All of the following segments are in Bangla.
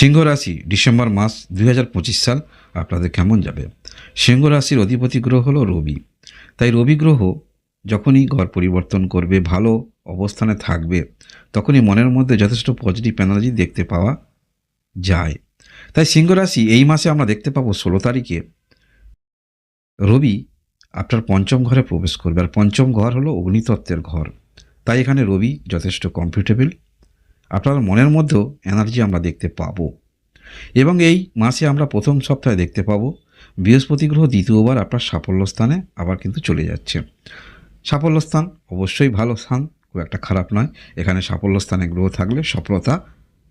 সিংহ রাশি ডিসেম্বর মাস দু হাজার পঁচিশ সাল আপনাদের কেমন যাবে? সিংহ রাশির অধিপতি গ্রহ হলো রবি। তাই রবি গ্রহ যখনই ঘর পরিবর্তন করবে, ভালো অবস্থানে থাকবে, তখনই মনের মধ্যে যথেষ্ট পজিটিভ এনার্জি দেখতে পাওয়া যায়। তাই সিংহ রাশি এই মাসে আমরা দেখতে পাবো ষোলো তারিখে রবি আপনার পঞ্চম ঘরে প্রবেশ করবে। আর পঞ্চম ঘর হলো অগ্নিতত্ত্বের ঘর। তাই এখানে রবি যথেষ্ট কমফর্টেবল আপনার মনের মধ্যেও এনার্জি আমরা দেখতে পাবো। এবং এই মাসে আমরা প্রথম সপ্তাহে দেখতে পাবো, বৃহস্পতি গ্রহ দ্বিতীয়বার আপনার সাফল্য স্থানে আবার কিন্তু চলে যাচ্ছে। সাফল্য স্থান অবশ্যই ভালো স্থান, খুব একটা খারাপ নয়। এখানে সাফল্য স্থানে গ্রহ থাকলে সফলতা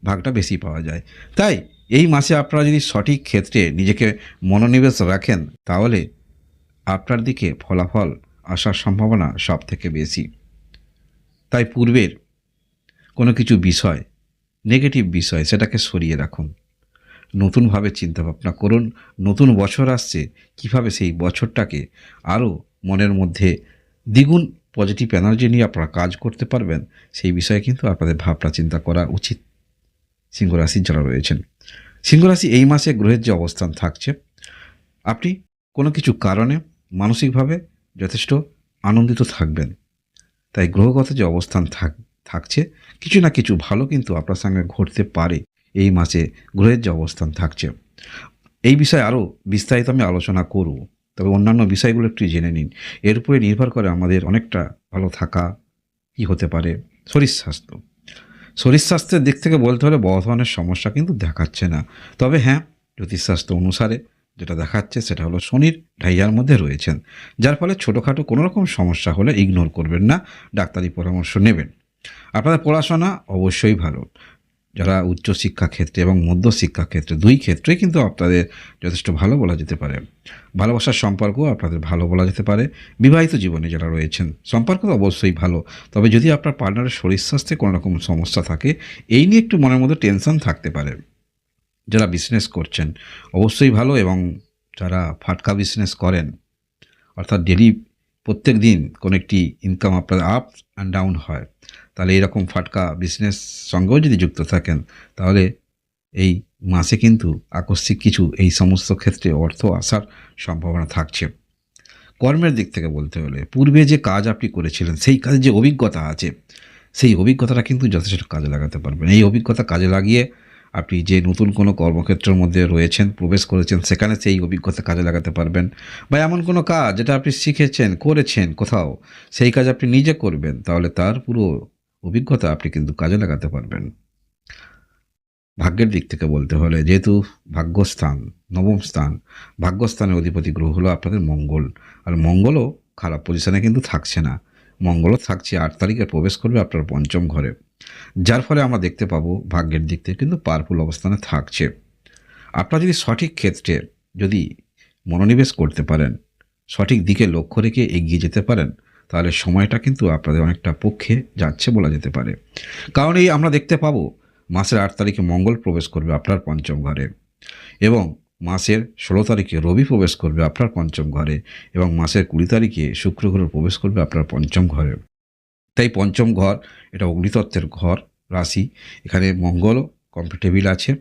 ভাগটা বেশি পাওয়া যায়। তাই এই মাসে আপনারা যদি সঠিক ক্ষেত্রে নিজেকে মনোনিবেশ রাখেন, তাহলে আপনার দিকে ফলাফল আসার সম্ভাবনা সব থেকে বেশি। তাই পূর্বের কোনো কিছু বিষয় নেগেটিভ বিষয়, সেটাকে সরিয়ে রাখুন। নতুনভাবে চিন্তাভাবনা করুন। নতুন বছর আসছে, কীভাবে সেই বছরটাকে আরও মনের মধ্যে দ্বিগুণ পজিটিভ এনার্জি নিয়ে আপনারা কাজ করতে পারবেন, সেই বিষয়ে কিন্তু আপনাদের ভাবনা চিন্তা করা উচিত। সিংহরাশির যারা রয়েছেন, সিংহরাশি এই মাসে গ্রহের যে অবস্থান থাকছে, আপনি কোনো কিছু কারণে মানসিকভাবে যথেষ্ট আনন্দিত থাকবেন। তাই গ্রহগত যে অবস্থান থাক থাকছে। কিছু না কিছু ভালো কিন্তু আপনার সঙ্গে ঘটতে পারে। এই মাসে গ্রহের যে অবস্থান থাকছে। এই বিষয়ে আরও বিস্তারিত আমি আলোচনা করব। তবে অন্যান্য বিষয়গুলো একটু জেনে নিন। এর উপরে নির্ভর করে আমাদের অনেকটা ভালো থাকা কি হতে পারে। শরীর স্বাস্থ্য। শরীর স্বাস্থ্যের দিক থেকে বলতে হলে বড় ধরনের সমস্যা কিন্তু দেখাচ্ছে না। তবে হ্যাঁ জ্যোতিষশাস্ত্র অনুসারে যেটা দেখাচ্ছে সেটা হলো শনির ঢাইয়ার মধ্যে রয়েছেন। যার ফলে ছোটোখাটো কোনো রকম সমস্যা হলে ইগনোর করবেন না। ডাক্তারি পরামর্শ নেবেন। আপনাদের পড়াশোনা অবশ্যই ভালো। যারা উচ্চশিক্ষা ক্ষেত্রে এবং মধ্য শিক্ষা ক্ষেত্রে, দুই ক্ষেত্রেই কিন্তু আপনাদের যথেষ্ট ভালো বলা যেতে পারে। ভালোবাসার সম্পর্কও আপনাদের ভালো বলা যেতে পারে। বিবাহিত জীবনে যারা রয়েছেন, সম্পর্ক তো অবশ্যই ভালো। তবে যদি আপনার পার্টনারের শরীর স্বাস্থ্যে কোনো রকম সমস্যা থাকে, এই নিয়ে একটু মনের মধ্যে টেনশন থাকতে পারে। যারা বিজনেস করছেন, অবশ্যই ভালো এবং যারা ফাটকা বিজনেস করেন, অর্থাৎ ডেলি প্রত্যেক দিন কোনো একটি ইনকাম আপনার আপ অ্যান্ড ডাউন হয়। তাহলে এরকম ফাটকা বিজনেস সঙ্গেও যদি যুক্ত থাকেন, তাহলে এই মাসে কিন্তু আকস্মিক কিছু এই সমস্ত ক্ষেত্রে অর্থ আসার সম্ভাবনা থাকছে। কর্মের দিক থেকে বলতে হলে, পূর্বে যে কাজ আপনি করেছিলেন, সেই কাজে যে অভিজ্ঞতা আছে, সেই অভিজ্ঞতাটা কিন্তু যথেষ্ট কাজে লাগাতে পারবেন। এই অভিজ্ঞতা কাজে লাগিয়ে আপনি যে নতুন কোনো কর্মক্ষেত্রের মধ্যে রয়েছেন, প্রবেশ করেছেন, সেখানে সেই অভিজ্ঞতা কাজে লাগাতে পারবেন। বা এমন কোনো কাজ যেটা আপনি শিখেছেন, করেছেন কোথাও, সেই কাজ আপনি নিজে করবেন, তাহলে তার পুরো অভিজ্ঞতা আপনি কিন্তু কাজে লাগাতে পারবেন। ভাগ্যের দিক থেকে বলতে হলে যেহেতু ভাগ্যস্থান, নবম স্থান, ভাগ্যস্থানের অধিপতি গ্রহ হলো আপনাদের মঙ্গল। আর মঙ্গলও খারাপ পজিশনে কিন্তু থাকছে না। মঙ্গলও থাকছে, আট তারিখে প্রবেশ করবে আপনার পঞ্চম ঘরে। যার ফলে আমরা দেখতে পাবো ভাগ্যের দিক থেকে কিন্তু পাওয়ারফুল অবস্থানে থাকছে। আপনারা যদি সঠিক ক্ষেত্রে যদি মনোনিবেশ করতে পারেন, সঠিক দিকে লক্ষ্য রেখে এগিয়ে যেতে পারেন তাহলে সময়টা কিন্তু আপনাদের অনেকটা পক্ষে যাচ্ছে বলা যেতে পারে। কারণ এই আমরা দেখতে পাবো, মাসের আট তারিখে মঙ্গল প্রবেশ করবে আপনার পঞ্চম ঘরে এবং মাসের ষোলো তারিখে রবি প্রবেশ করবে আপনার পঞ্চম ঘরে এবং মাসের কুড়ি তারিখে শুক্র গ্রহ প্রবেশ করবে আপনার পঞ্চম ঘরে। তাই পঞ্চম ঘর এটা অগ্নিতত্ত্বের ঘর, রাশি। এখানে মঙ্গলও কমফর্টেবল আছে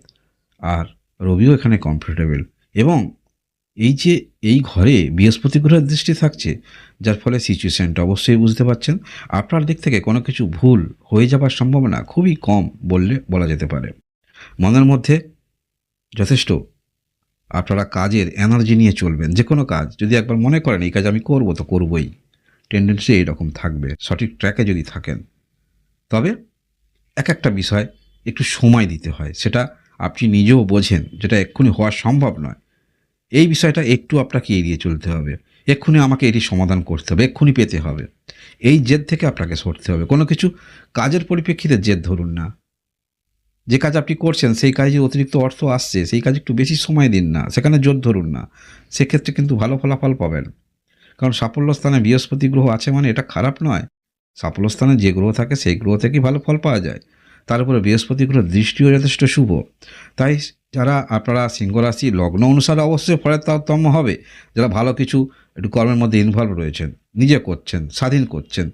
আর রবিও এখানে কমফর্টেবল এবং এই যে এই ঘরে বৃহস্পতি গ্রহের দৃষ্টি থাকছে, যার ফলে সিচুয়েশানটা অবশ্যই বুঝতে পারছেন। আপনার দিক থেকে কোনো কিছু ভুল হয়ে যাবার সম্ভাবনা খুবই কম বললে বলা যেতে পারে। মনের মধ্যে যথেষ্ট আপনারা কাজের এনার্জি নিয়ে চলবেন, যে কোনো কাজ। যদি একবার মনে করেন, এই কাজ আমি করব তো করবই। টেন্ডেন্সি এইরকম থাকবে, সঠিক ট্র্যাকে যদি থাকেন। তবে এক একটা বিষয় একটু সময় দিতে হয়, সেটা আপনি নিজেও বোঝেন, যেটা এক্ষুনি হওয়া সম্ভব নয়। এই বিষয়টা একটু আপনাকে এড়িয়ে চলতে হবে। এক্ষুনি আমাকে এটি সমাধান করতে হবে, এক্ষুনি পেতে হবে। এই জেদ থেকে আপনাকে সরতে হবে। কোনো কিছু কাজের পরিপ্রেক্ষিতে জেদ ধরুন না। যে কাজ আপনি করছেন, সেই কাজে অতিরিক্ত অর্থ আসছে, সেই কাজে একটু বেশি সময় দিন না, সেখানে জোর ধরুন না। সেক্ষেত্রে কিন্তু ভালো ফলাফল পাবেন। কারণ সাফল্য স্থানে বৃহস্পতি গ্রহ আছে মানে এটা খারাপ নয়। সাফল্য স্থানে যে গ্রহ থাকে, সেই গ্রহ থেকেই ভালো ফল পাওয়া যায়। তার উপরে বৃহস্পতি গ্রহ দৃষ্টিও যথেষ্ট শুভ। তাই যারা আপনারা সিংহ রাশি লগ্ন অনুসারে অবশ্যই ফলের তারতম্য হবে। যারা ভালো কিছু, একটু কর্মের মধ্যে ইনভলভ রয়েছেন, নিজে করছেন, স্বাধীন করছেন,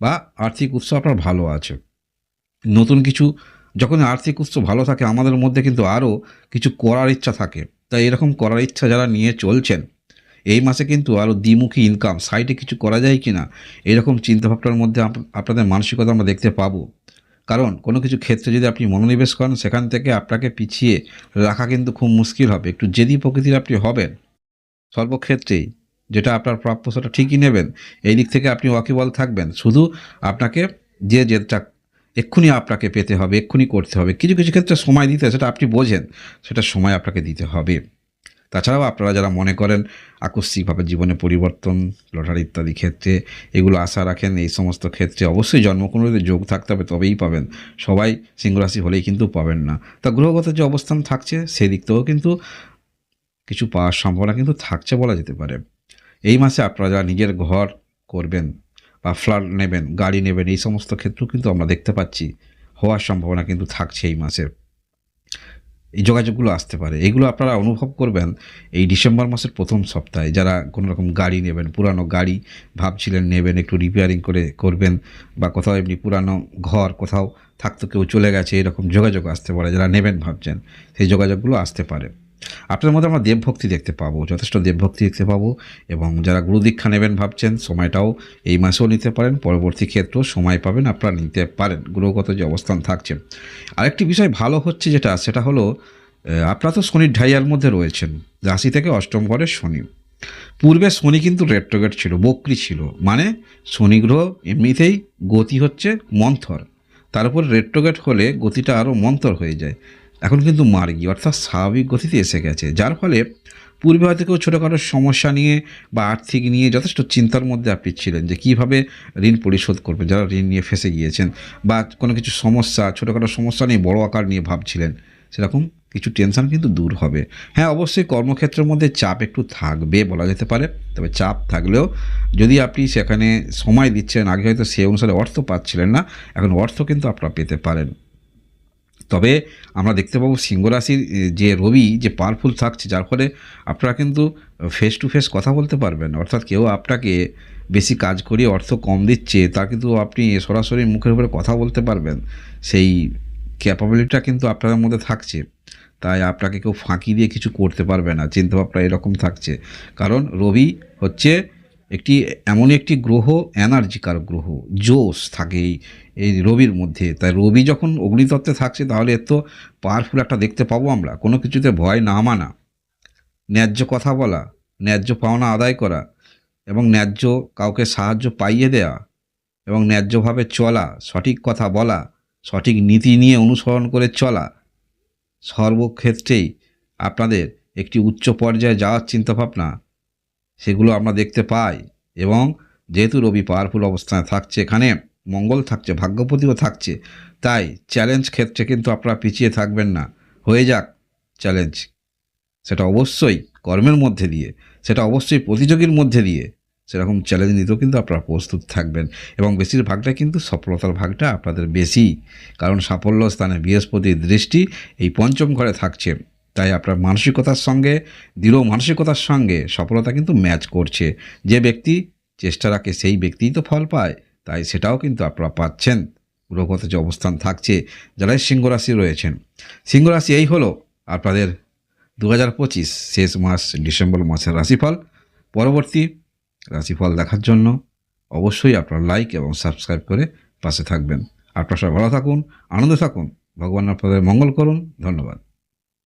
বা আর্থিক উৎস আপনার ভালো আছে। নতুন কিছু যখন আর্থিক উৎস ভালো থাকে, আমাদের মধ্যে কিন্তু আরও কিছু করার ইচ্ছা থাকে। তাই এরকম করার ইচ্ছা যারা নিয়ে চলছেন, এই মাসে কিন্তু আরও দ্বিমুখী ইনকাম সাইডে কিছু করা যায় কি না এরকম চিন্তাভাবনার মধ্যে আপ- আপনাদের মানসিকতা আমরা দেখতে পাবো। কারণ কোনো কিছু ক্ষেত্রে যদি আপনি মনোনিবেশ করেন, সেখান থেকে আপনাকে পিছিয়ে রাখা কিন্তু খুব মুশকিল হবে। একটু জেদি প্রকৃতির আপনি হবেন। সর্বক্ষেত্রেই যেটা আপনার প্রাপ্য, সেটা ঠিকই নেবেন। এই দিক থেকে আপনি ওয়াকিবল থাকবেন। শুধু আপনাকে যে যেটা এক্ষুনি আপনাকে পেতে হবে, এক্ষুনি করতে হবে। কিছু কিছু ক্ষেত্রে সময় দিতে সেটা আপনি বোঝেন। সেটা সময় আপনাকে দিতে হবে। তাছাড়াও আপনারা যারা মনে করেন আকস্মিকভাবে জীবনে পরিবর্তন, লটারি ইত্যাদি ক্ষেত্রে এগুলো আশা রাখেন, এই সমস্ত ক্ষেত্রে অবশ্যই জন্মকুণ্ডলীতে যোগ থাকতে হবে, তবেই পাবেন। সবাই সিংহরাশি হলেই কিন্তু পাবেন না। তা গ্রহগত যে অবস্থান থাকছে, সেদিক থেকেও কিন্তু কিছু পাওয়ার সম্ভাবনা কিন্তু থাকছে বলা যেতে পারে। এই মাসে আপনারা যারা নিজের ঘর করবেন বা ফ্ল্যাট নেবেন, গাড়ি নেবেন, এই সমস্ত ক্ষেত্রেও কিন্তু আমরা দেখতে পাচ্ছি, হওয়ার সম্ভাবনা কিন্তু থাকছে এই মাসে। এই যোগাযোগগুলো আসতে পারে। এগুলো আপনারা অনুভব করবেন এই ডিসেম্বর মাসের প্রথম সপ্তাহে। যারা কোনো রকম গাড়ি নেবেন, পুরানো গাড়ি ভাবছিলেন নেবেন, একটু রিপেয়ারিং করে করবেন বা কোথাও এমনি পুরানো ঘর কোথাও থাকতো কেউ চলে গেছে, এরকম যোগাযোগ আসতে পারে, যারা নেবেন ভাবছেন, সেই যোগাযোগগুলো আসতে পারে। আপনার মধ্যে আমরা দেবভক্তি দেখতে পাবো, যথেষ্ট দেবভক্তি দেখতে পাবো, এবং যারা গুরু দীক্ষা নেবেন ভাবছেন, সময়টাও এই মাসেও নিতে পারেন, পরবর্তী ক্ষেত্রেও সময় পাবেন, আপনারা নিতে পারেন গ্রহগত যে অবস্থান থাকছে। আরেকটি বিষয় ভালো হচ্ছে যেটা, সেটা হলো আপনারা তো শনির ঢাইয়ার মধ্যে রয়েছেন, রাশি থেকে অষ্টম ঘরে শনি। পূর্বে শনি কিন্তু রেট্রোগেট ছিল, বক্রি ছিল মানে শনি গ্রহ এমনিতেই গতি হচ্ছে মন্থর, তার উপর রেট্রোগেট হলে গতিটা আরও মন্থর হয়ে যায়। এখন কিন্তু মার্গি, অর্থাৎ স্বাভাবিক গতিতে এসে গেছে, যার ফলে পূর্বে হয়তো কেউ ছোটোখাটো সমস্যা নিয়ে বা আর্থিক নিয়ে যথেষ্ট চিন্তার মধ্যে আপনি ছিলেন যে কীভাবে ঋণ পরিশোধ করবে যারা ঋণ নিয়ে ফেসে গিয়েছেন বা কোনো কিছু সমস্যা, ছোটোখাটো সমস্যা নিয়ে, বড় আকার নিয়ে ভাবছিলেন, সেরকম কিছু টেনশন কিন্তু দূর হবে। হ্যাঁ অবশ্যই কর্মক্ষেত্রের মধ্যে চাপ একটু থাকবে বলা যেতে পারে, তবে চাপ থাকলেও যদি আপনি সেখানে সময় দিচ্ছেন আগে হয়তো সে অনুসারে অর্থ পাচ্ছিলেন না, এখন অর্থ কিন্তু আপনারা পেতে পারেন। তবে আমরা দেখতে পাবো সিংহ রাশির যে রবি, যে পাওয়ারফুল থাকছে, যার ফলে আপনারা কিন্তু ফেস টু ফেস কথা বলতে পারবেন অর্থাৎ কেউ আপনাকে বেশি কাজ করিয়ে অর্থ কম দিচ্ছে, তা কিন্তু আপনি সরাসরি মুখের উপরে কথা বলতে পারবেন। সেই ক্যাপাবিলিটিটা কিন্তু আপনাদের মধ্যে থাকছে। তাই আপনাকে কেউ ফাঁকি দিয়ে কিছু করতে পারবে না, চিন্তাভাবনা এরকম থাকছে। কারণ রবি হচ্ছে একটি এমন একটি গ্রহ এনার্জিকার গ্রহ, জোশ থাকে এই রবির মধ্যে। তাই রবি যখন অগ্নিতত্ত্বে থাকছে, তাহলে এত পাওয়ারফুল একটা দেখতে পাবো আমরা। কোনো কিছুতে ভয় না মানা। ন্যায্য কথা বলা, ন্যায্য পাওনা আদায় করা, এবং ন্যায্য কাউকে সাহায্য পাইয়ে দেওয়া এবং ন্যায্যভাবে চলা, সঠিক কথা বলা, সঠিক নীতি নিয়ে অনুসরণ করে চলা, সর্বক্ষেত্রেই আপনাদের একটি উচ্চ পর্যায়ে যাওয়ার চিন্তাভাবনা সেগুলো আমরা দেখতে পাই। এবং যেহেতু রবি পাওয়ারফুল অবস্থানে থাকছে, এখানে মঙ্গল থাকছে, ভাগ্যপতিও থাকছে, তাই চ্যালেঞ্জ ক্ষেত্রে কিন্তু আপনারা পিছিয়ে থাকবেন না। হয়ে যাক চ্যালেঞ্জ সেটা অবশ্যই কর্মের মধ্যে দিয়ে, সেটা অবশ্যই প্রতিযোগীর মধ্যে দিয়ে সেরকম চ্যালেঞ্জ নিতেও কিন্তু আপনারা প্রস্তুত থাকবেন। এবং বেশিরভাগটা কিন্তু সফলতার ভাগটা আপনাদের বেশি, কারণ সাফল্য স্থানে বৃহস্পতির দৃষ্টি এই পঞ্চম ঘরে থাকছে। তাই আপনার মানসিকতার সঙ্গে, দৃঢ় মানসিকতার সঙ্গে সফলতা কিন্তু ম্যাচ করছে। যে ব্যক্তি চেষ্টা রাখে, সেই ব্যক্তিই তো ফল পায়। তাই সেটাও কিন্তু আপনারা পাচ্ছেন। গ্রহগত যে অবস্থান থাকছে যারা সিংহ রাশি রয়েছেন। সিংহ রাশি এই হলো আপনাদের দু হাজার পঁচিশ শেষ মাস, ডিসেম্বর মাসের রাশিফল। পরবর্তী রাশিফল দেখার জন্য অবশ্যই আপনার লাইক এবং সাবস্ক্রাইব করে পাশে থাকবেন। আপনার সবাই ভালো থাকুন, আনন্দ থাকুন। ভগবান আপনাদের মঙ্গল করুন। ধন্যবাদ।